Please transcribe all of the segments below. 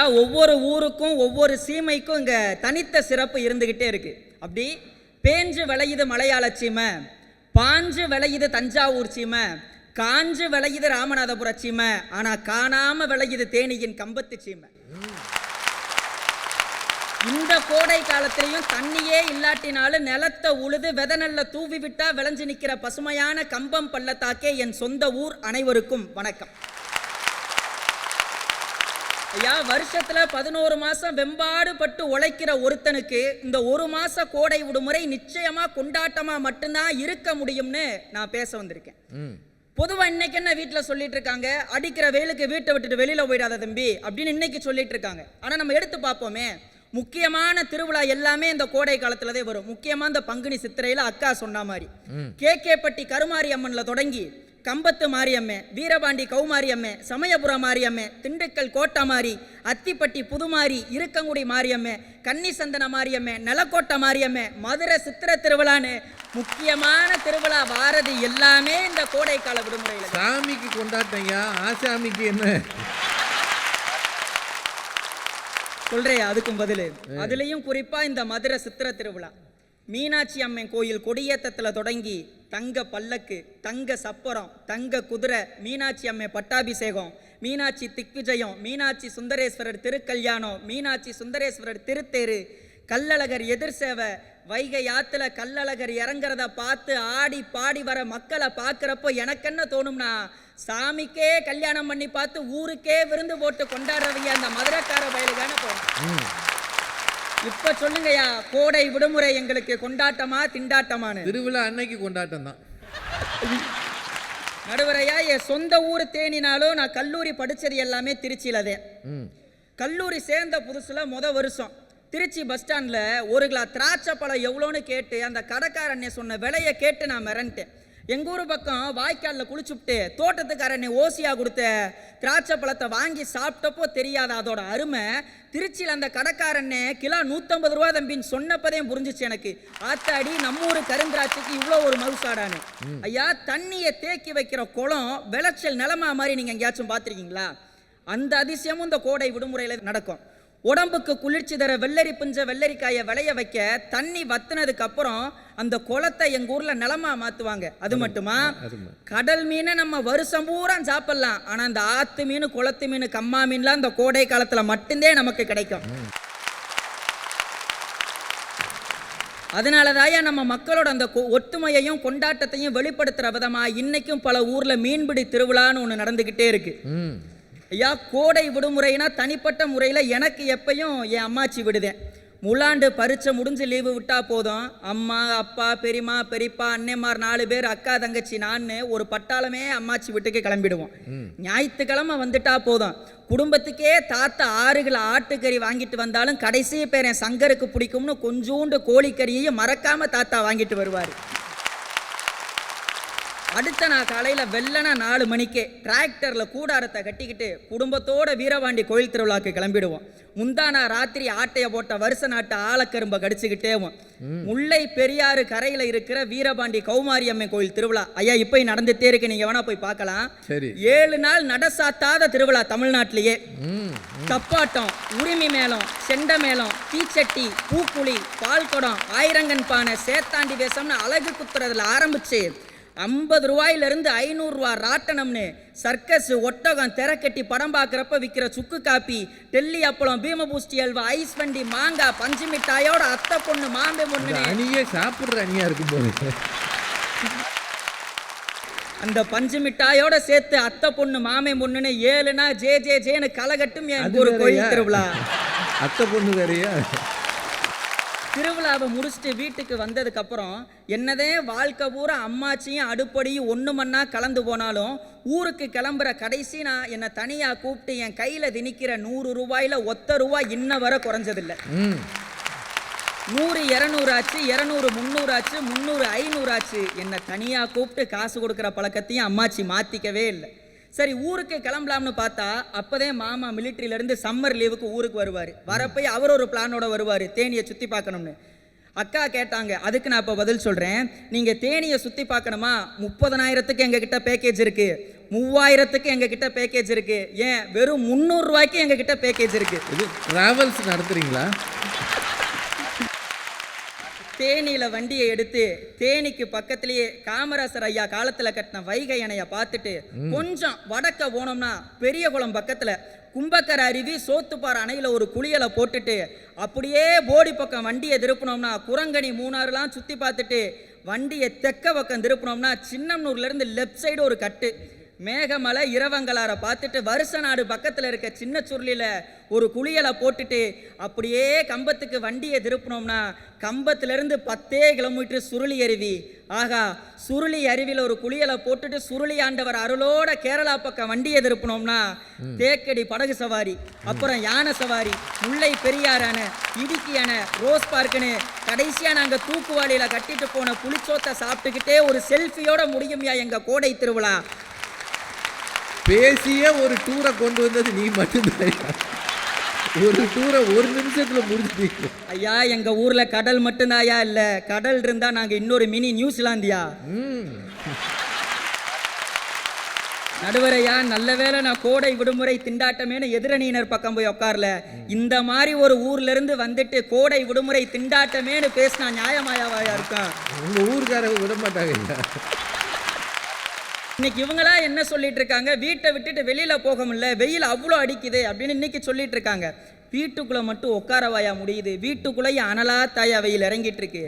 ஐயா ஒவ்வொரு ஊருக்கும் ஒவ்வொரு சீமைக்கும் இங்கே தனித்த சிறப்பு இருந்துகிட்டே இருக்கு. அப்படி பேஞ்சு விளையுது மலையாள சீமை பாஞ்சு விளையுது தஞ்சாவூர் சீமை காஞ்சு விளையுது ராமநாதபுர சீமை ஆனால் காணாம விளையுது தேனியின் கம்பத்து சீமை. இந்த கோடை காலத்திலையும் தண்ணியே இல்லாட்டினாலும் நிலத்தை உழுது வித நெல்ல தூவி விட்டா விளைஞ்சு நிற்கிற பசுமையான கம்பம் பள்ளத்தாக்கே என் சொந்த ஊர் அனைவருக்கும் வணக்கம். ஐயா வருஷத்துல பதினோரு மாசம் வெம்பாடு பட்டு உழைக்கிற ஒருத்தனுக்கு இந்த ஒரு மாச கோடை விடுமுறை நிச்சயமா கொண்டாட்டமா மட்டும்தான் இருக்க முடியும்னு நான் பேச வந்திருக்கேன். பொதுவா இன்னைக்கு என்ன வீட்டில் சொல்லிட்டு இருக்காங்க? அடிக்கிற வெயிலுக்கு வீட்டை விட்டுட்டு வெளியில போயிடாத தம்பி அப்படின்னு இன்னைக்கு சொல்லிட்டு இருக்காங்க. ஆனா நம்ம எடுத்து பார்ப்போமே முக்கியமான திருவிழா எல்லாமே இந்த கோடை காலத்துல தான் வரும். முக்கியமா இந்த பங்குனி சித்திரையில அக்கா சொன்ன மாதிரி. கேகேப்பட்டி கருமாரி அம்மன்ல தொடங்கி கம்பத்து மாரியம்மே வீரபாண்டி கௌமாரியம்மே சமயபுர மாரியம்மே திண்டுக்கல் கோட்டமாரி அத்திப்பட்டி புதுமாரி இருக்கங்குடி மாரியம்மே கன்னிசந்தன மாரியம்மே நிலக்கோட்டை மாரியம்மே மதுரை சித்திர திருவிழான்னு முக்கியமான திருவிழா வாரது எல்லாமே இந்த கோடை கால விடுமுறையில சாமிக்கு கொண்டாட்டம்யா ஆசாமிக்கு என்ன? சொல்றேன் அதுக்கும் பதில். அதுலயும் குறிப்பா இந்த மதுரை சித்திர திருவிழா. மீனாட்சி அம்மன் கோயில் கொடியேத்தத்துல தொடங்கி தங்க பல்லக்கு தங்க சப்பரம் தங்க குதிரை மீனாட்சி அம்மை பட்டாபிஷேகம் மீனாட்சி திக்விஜயம் மீனாட்சி சுந்தரேஸ்வரர் திருக்கல்யாணம் மீனாட்சி சுந்தரேஸ்வரர் திருத்தேரு கல்லழகர் எதிர் சேவை வைகை ஆற்றுல கல்லழகர் இறங்குறத பார்த்து ஆடி பாடி வர மக்களை பார்க்குறப்போ எனக்கு என்ன தோணும்னா சாமிக்கே கல்யாணம் பண்ணி பார்த்து ஊருக்கே விருந்து போட்டு கொண்டாடுறவங்க அந்த மதுரைக்கார வயலுக்கான தோணும் இப்ப சொல்லுங்கய்யா கோடை விடுமுறை எங்களுக்கு கொண்டாட்டமா திண்டாட்டமானு திருவிழா அன்னைக்கு கொண்டாட்டம் தான் நடுவரையா என் சொந்த ஊர் தேனினாலும் நான் கல்லூரி படிச்சது எல்லாமே திருச்சியிலதே ம். கல்லூரி சேர்ந்த புதுசுல முத வருஷம். திருச்சி பஸ் ஸ்டாண்ட்ல ஒரு கிலோ திராட்சை பழம் எவ்வளோன்னு கேட்டு அந்த கடைக்காரண்ணே சொன்ன விலையை கேட்டு நான் மிரண்டேன். எங்க ஊர் பக்கம் வாய்க்காலில் குளிச்சுப்புட்டு தோட்டத்துக்காரண்ணே ஓசியா கொடுத்த திராட்சை பழத்தை வாங்கி சாப்பிட்டப்போ தெரியாத அதோட அருமை. திருச்சியில் அந்த கடைக்காரண்ணே கிலோ நூற்றம்பது ரூபா தம்பின்னு சொன்னப்பதே புரிஞ்சிச்சு எனக்கு. ஆத்தாடி நம்ம ஊர் கருந்திராட்சைக்கு இவ்வளோ ஒரு மவுசாடான்னு ஐயா தண்ணியை தேக்கி வைக்கிற குளம் விளைச்சல் நிலமா மாதிரி நீங்கள் எங்கேயாச்சும் பார்த்துருக்கீங்களா? அந்த அதிசயமும் இந்த கோடை விடுமுறையில் நடக்கும். உடம்புக்கு குளிர்ச்சி தர வெள்ளரி பிஞ்ச வெள்ளரிக்காயை விளைய வைக்க தண்ணி வத்துனதுக்கு அப்புறம் அந்த குளத்தை எங்க ஊர்ல நிலமா மாத்துவாங்க. அது மட்டுமா. கடல் மீனை நம்ம வருஷம் பூரா சாப்பிடலாம். ஆனா அந்த ஆத்து மீன் குளத்து மீன் கம்மா மீன்லாம் இந்த கோடை காலத்துல மட்டும்தே நமக்கு கிடைக்கும். அதனாலதாயா நம்ம மக்களோட அந்த ஒற்றுமையையும் கொண்டாட்டத்தையும் வெளிப்படுத்துற விதமா இன்னைக்கும் பல ஊர்ல மீன்பிடி திருவிழான்னு ஒன்று நடந்துகிட்டே இருக்கு. ஐயா கோடை விடுமுறைனா தனிப்பட்ட முறையில் எனக்கு எப்பயும் என் அம்மாச்சி விடுதேன். முலாண்டு பரீட்சை முடிஞ்சு லீவு விட்டா போதும். அம்மா அப்பா பெரியம்மா பெரியப்பா அண்ணன்மார் நாலு பேர் அக்கா தங்கச்சி நான் ஒரு பட்டாளமே அம்மாச்சி வீட்டுக்கு கிளம்பிடுவோம். ஞாயிற்றுக்கிழமை வந்துட்டா போதும். குடும்பத்துக்கே தாத்தா ஆறு கிலோ ஆட்டுக்கறி வாங்கிட்டு வந்தாலும் கடைசி பேர் என் சங்கருக்கு பிடிக்கும்னு கொஞ்சூண்டு கோழிக்கறியையும் மறக்காம தாத்தா வாங்கிட்டு வருவார். அடுத்த நாள் காலையில் வெள்ளனா நாலு மணிக்கு டிராக்டரில் கூடாரத்தை கட்டிக்கிட்டு குடும்பத்தோட வீரபாண்டி கோயில் திருவிழாக்கு கிளம்பிடுவோம். முந்தானா ராத்திரி ஆட்டைய போட்ட வருஷ நாட்டு ஆலக்கரும்பை கடிச்சுக்கிட்டேவும் முல்லை பெரியாறு கரையில் இருக்கிற வீரபாண்டி கௌமாரியம்மன் கோயில் திருவிழா. ஐயா இப்போ நடந்துட்டே இருக்கு. நீங்கள் வேணா போய் பார்க்கலாம். சரி. ஏழு நாள் நடசாத்தாத திருவிழா தமிழ்நாட்டிலேயே. தப்பாட்டம் உரிமை மேளம் செண்ட மேளம் தீச்சட்டி பூக்குழி பால்குடம் ஆயிரங்கன் பானை சேத்தாண்டி வேஷம்னு அழகு குத்துறதுல ஆரம்பிச்சு ஐம்பது ரூபாயிலிருந்து ஐநூறுரூவா ராட்டனம்னு சர்க்கஸ் ஒட்டகம் திரக்கட்டி படம் பார்க்குறப்ப விற்கிற சுக்கு காப்பி டெல்லி அப்பளம் பீமபூஸ்டி அல்வா ஐஸ் வண்டி மாங்காய் பஞ்சு மிட்டாயோட அத்தை பொண்ணு மாம்பே பொண்ணுன்னு. அணியே சாப்பிடுற அணியா இருக்கும் போது அந்த பஞ்சு மிட்டாயோட சேர்த்து அத்தை பொண்ணு மாமே பொண்ணுன்னு ஏழுனா ஜே ஜே ஜேன்னு கலகட்டும் என் ஒரு? கோயில் திருவிழா. அத்தை பொண்ணு வேறையா? திருவிழாவை முடிச்சுட்டு வீட்டுக்கு வந்ததுக்கு அப்புறம் என்னதே வாழ்க்கை பூரா அம்மாச்சியும் அடுப்படியும் ஒன்று மண்ணா கலந்து போனாலும் ஊருக்கு கிளம்புற கடைசி நான் என்னை தனியாக கூப்பிட்டு என் கையில் திணிக்கிற நூறு ரூபாயில் ஒத்த ரூபாய் இன்ன வரை குறைஞ்சதில்லை. நூறு இரநூறு ஆச்சு இரநூறு முந்நூறு ஆச்சு முந்நூறு ஐநூறு ஆச்சு. என்னை தனியாக கூப்பிட்டு காசு கொடுக்குற பழக்கத்தையும் அம்மாச்சி மாற்றிக்கவே இல்லை. சரி ஊருக்கு கிளம்பலாம்னு பார்த்தா அப்போதே மாமா மிலிட்ரியிலேருந்து சம்மர் லீவுக்கு ஊருக்கு வருவார். வரப்போய் அவர் ஒரு பிளானோட வருவார் தேனியை சுற்றி பார்க்கணும்னு. அக்கா கேட்டாங்க அதுக்கு நான் இப்போ பதில் சொல்கிறேன் நீங்கள் தேனியை சுற்றி பார்க்கணுமா? முப்பதனாயிரத்துக்கு எங்ககிட்ட பேக்கேஜ் இருக்குது மூவாயிரத்துக்கு எங்ககிட்ட பேக்கேஜ் இருக்குது ஏன்? வெறும் முந்நூறுரூவாய்க்கு எங்ககிட்ட பேக்கேஜ் இருக்குது இது ட்ராவல்ஸ் நடத்துகிறீங்களா தேனியில் வண்டியை எடுத்து தேனிக்கு பக்கத்திலேயே காமராசர் ஐயா காலத்தில் கட்டின வைகை அணையை பார்த்துட்டு கொஞ்சம் வடக்க போனோம்னா பெரிய குளம் பக்கத்தில் கும்பக்கரை அருவி சோத்துப்பாறை அணையில் ஒரு குளியலை போட்டுட்டு அப்படியே போடி பக்கம் வண்டியை திருப்பினோம்னா குரங்கணி மூணாறுலாம் சுற்றி பார்த்துட்டு வண்டியை தெக்க பக்கம் திருப்பினோம்னா சின்னம்னூர்லேருந்து லெஃப்ட் சைடு ஒரு கட்டு. மேகமலை இரவங்கலாரை பார்த்துட்டு வருஷ நாடு பக்கத்தில் இருக்க சின்ன சுருளியில் ஒரு குளியலை போட்டுட்டு அப்படியே கம்பத்துக்கு வண்டியை திருப்பினோம்னா கம்பத்திலிருந்து பத்தே கிலோமீட்டர் சுருளி அருவி. ஆகா சுருளி அருவியில் ஒரு குளியலை போட்டுட்டு சுருளி ஆண்டவர் அருளோட கேரளா பக்கம் வண்டியை திருப்பினோம்னா தேக்கடி படகு சவாரி அப்புறம் யானை சவாரி முல்லை பெரியார் அணை இடுக்கி அணை ரோஸ் பார்க்குன்னு கடைசியாக நாங்கள் தூக்குவாளியில் கட்டிட்டு போன புளிச்சோத்தை சாப்பிட்டுக்கிட்டே ஒரு செல்ஃபியோட முடியும்யா எங்கள் கோடை திருவிழா. பேசிய ஒரு டூரை கொண்டு வந்தது நீ மட்டும்தான். ஒரு டூரை ஒரு நிமிஷத்துல முடிச்சிட்டீங்க. ஐயா எங்க ஊர்ல கடல் மட்டும்தாயா இல்ல. கடல் இருந்தா நாங்க இன்னொரு மினி நியூசிலாந்தியா? நடுவரையா நல்ல வேளை நான் கோடை விடுமுறை திண்டாட்டமேனு எதிரணியினர் பக்கம் போய் உட்கார்ல இந்த மாதிரி ஒரு ஊர்ல இருந்து வந்துட்டு கோடை விடுமுறை திண்டாட்டமேனு பேசினா நியாயமாயாவாயா இருக்கும் உங்க ஊருக்காரங்க விட மாட்டாங்க இன்னைக்கு இவங்களா என்ன சொல்லிட்டு இருக்காங்க? வீட்டை விட்டுட்டு வெளியில போக முடியல. வெயில் அவ்வளோ அடிக்குது அப்படின்னு இன்னைக்கு சொல்லிட்டு இருக்காங்க. வீட்டுக்குள்ள மட்டும் உட்காரவாயா முடியுது. வீட்டுக்குள்ளேயே அனலா தாயா வெயில் இறங்கிட்டு இருக்கு.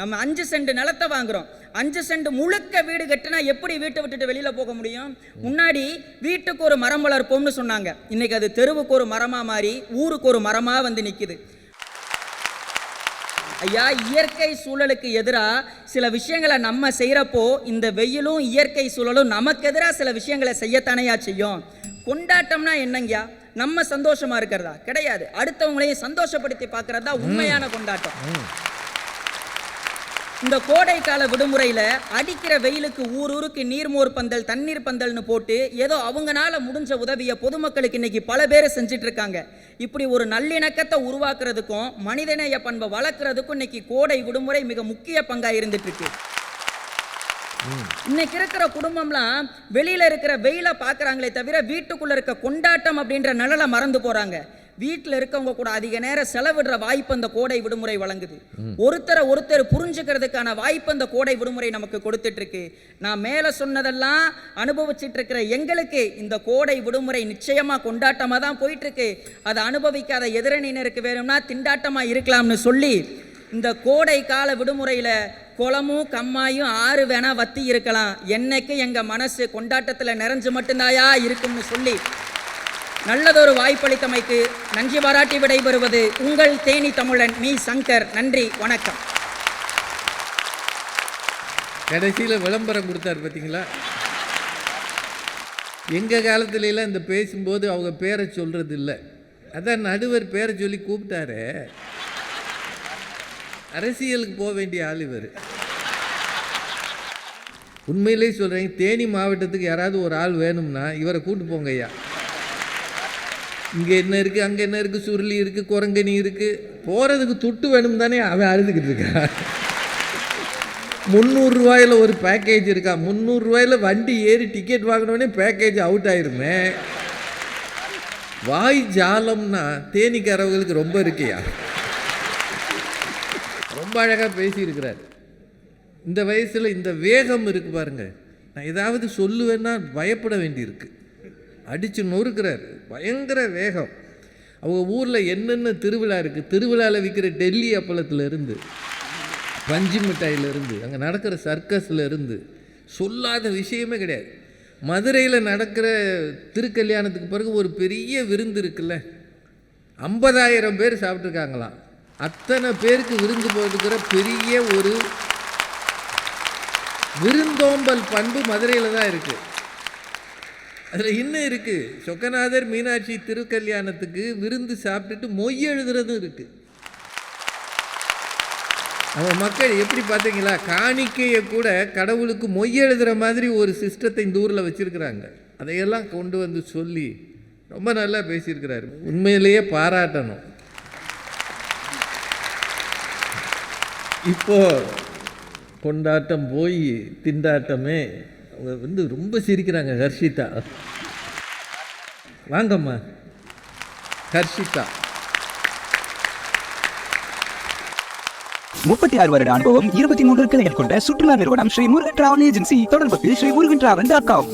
நம்ம அஞ்சு சென்ட் நிலத்தை வாங்குறோம். அஞ்சு சென்ட் முழுக்க வீடு கட்டினா எப்படி வீட்டை விட்டுட்டு வெளியில போக முடியும்? முன்னாடி வீட்டுக்கு ஒரு மரம் வளர்ப்போம்னு சொன்னாங்க. இன்னைக்கு அது தெருவுக்கு ஒரு மரமா மாறி ஊருக்கு ஒரு மரமா வந்து நிக்குது. ஐயா இயற்கை சூழலுக்கு எதிராக சில விஷயங்களை நம்ம செய்கிறப்போ இந்த வெயிலும் இயற்கை சூழலும் நமக்கு எதிராக சில விஷயங்களை செய்யத்தானையா செய்யும்? கொண்டாட்டம்னா என்னங்கய்யா? நம்ம சந்தோஷமா இருக்கிறதா? கிடையாது. அடுத்தவங்களையும் சந்தோஷப்படுத்தி பார்க்கறது தான் உண்மையான கொண்டாட்டம். இந்த கோடை கால விடுமுறையில அடிக்கிற வெயிலுக்கு ஊர் ஊருக்கு நீர்மோர் பந்தல் தண்ணீர் பந்தல்னு போட்டு ஏதோ அவங்கனால முடிஞ்ச உதவியை பொதுமக்களுக்கு இன்னைக்கு பல பேர் செஞ்சுட்டு இருக்காங்க இப்படி ஒரு நல்லிணக்கத்தை உருவாக்குறதுக்கும் மனிதநேய பண்பை வளர்க்குறதுக்கும் இன்னைக்கு கோடை விடுமுறை மிக முக்கிய பங்கா இருந்துட்டு இருக்கு இன்னைக்கு இருக்கிற குடும்பம்லாம் வெளியில இருக்கிற வெயில பார்க்கறாங்களே தவிர வீட்டுக்குள்ள இருக்க கொண்டாட்டம் அப்படின்ற நிழலை மறந்து போறாங்க. வீட்டில் இருக்கவங்க கூட அதிக நேரம் செலவிடுற வாய்ப்பு அந்த கோடை விடுமுறை வழங்குது. ஒருத்தரை ஒருத்தர் புரிஞ்சுக்கிறதுக்கான வாய்ப்பு அந்த கோடை விடுமுறை நமக்கு கொடுத்துட்டு இருக்கு நான் மேலே சொன்னதெல்லாம் அனுபவிச்சுட்டு இருக்கிற எங்களுக்கு இந்த கோடை விடுமுறை நிச்சயமா கொண்டாட்டமாக தான் போயிட்டு இருக்கு அதை அனுபவிக்காத எதிரணியினருக்கு வேணும்னா திண்டாட்டமாக இருக்கலாம்னு சொல்லி இந்த கோடை கால விடுமுறையில் குளமும் கம்மாயும் ஆறு வேணா வத்தி இருக்கலாம். என்னைக்கு எங்க மனசு கொண்டாட்டத்தில் நிறைஞ்சு மட்டும்தாயா இருக்கும்னு சொல்லி நல்லதொரு வாய்ப்பளித்தமைக்கு நன்றி பாராட்டி விடைபெறுவது உங்கள் தேனி தமிழன் மீ. சங்கர். நன்றி வணக்கம். கடைசியில் விளம்பரம் கொடுத்தாரு பார்த்தீங்களா எங்கள் காலத்துலலாம் இந்த பேசும்போது அவங்க பேரை சொல்கிறது இல்லை அதான் நடுவர் பேரை சொல்லி கூப்பிட்டாரு. அரசியலுக்கு போக வேண்டிய ஆள் இவர். உண்மையிலே சொல்கிறேன் தேனி மாவட்டத்துக்கு யாராவது ஒரு ஆள் வேணும்னா இவரை கூட்டு போங்க ஐயா இங்கே என்ன இருக்குது அங்கே என்ன இருக்குது சுருளி இருக்குது குரங்கணி இருக்குது போகிறதுக்கு துட்டு வேணும் தானே அவன் அழுதுகிட்டு இருக்கான் முந்நூறுரூவாயில் ஒரு பேக்கேஜ் இருக்கா? முந்நூறுரூவாயில் வண்டி ஏறி டிக்கெட் வாங்கினோடனே பேக்கேஜ் அவுட் ஆயிருமே. வாய் ஜாலம்னா தேனிக்காரவங்களுக்கு ரொம்ப இருக்கையா? ரொம்ப அழகாக பேசியிருக்கிறார். இந்த வயசில் இந்த வேகம் இருக்கு பாருங்கள் நான் ஏதாவது சொல்லுவேன்னா பயப்பட வேண்டியிருக்கு. அடித்து நொறுக்கிறார். பயங்கர வேகம். அவங்க ஊரில் என்னென்ன திருவிழா இருக்குது திருவிழாவில் விற்கிற டெல்லி அப்பளத்துலேருந்து பஞ்சு மிட்டாயிலிருந்து அங்கே நடக்கிற சர்க்கஸ்லேருந்து சொல்லாத விஷயமே கிடையாது. மதுரையில் நடக்கிற திருக்கல்யாணத்துக்கு பிறகு ஒரு பெரிய விருந்து இருக்குல்ல? ஐம்பதாயிரம் பேர் சாப்பிட்ருக்காங்களாம் அத்தனை பேருக்கு விருந்து போட்டுக்கிற பெரிய ஒரு விருந்தோம்பல் பண்பு மதுரையில் தான் இருக்குது அதில் இன்னும் இருக்குது சொக்கநாதர் மீனாட்சி திருக்கல்யாணத்துக்கு விருந்து சாப்பிட்டுட்டு மொய் எழுதுறதும் இருக்குது நம்ம மக்கள் எப்படி பார்த்தீங்களா காணிக்கையை கூட கடவுளுக்கு மொய் எழுதுகிற மாதிரி ஒரு சிஸ்டத்தை இந்த ஊரில் வச்சுருக்கிறாங்க. அதையெல்லாம் கொண்டு வந்து சொல்லி ரொம்ப நல்லா பேசியிருக்கிறாரு. உண்மையிலேயே பாராட்டணும். இப்போ கொண்டாட்டம் போய் திண்டாட்டமே வந்து ரொம்ப சிரிக்கிறாங்க ஹர்ஷிதா. வாங்கம்மா. ஹர்ஷிதா. முப்பத்தி ஆறு வருட அனுபவம் இருபத்தி மூன்று கிளைகள் கொண்ட சுற்றுலா நிறுவனம் ஸ்ரீ முருகன் டிராவல் ஏஜென்சி தொடர்புக்கு Sri Murugan travel dot com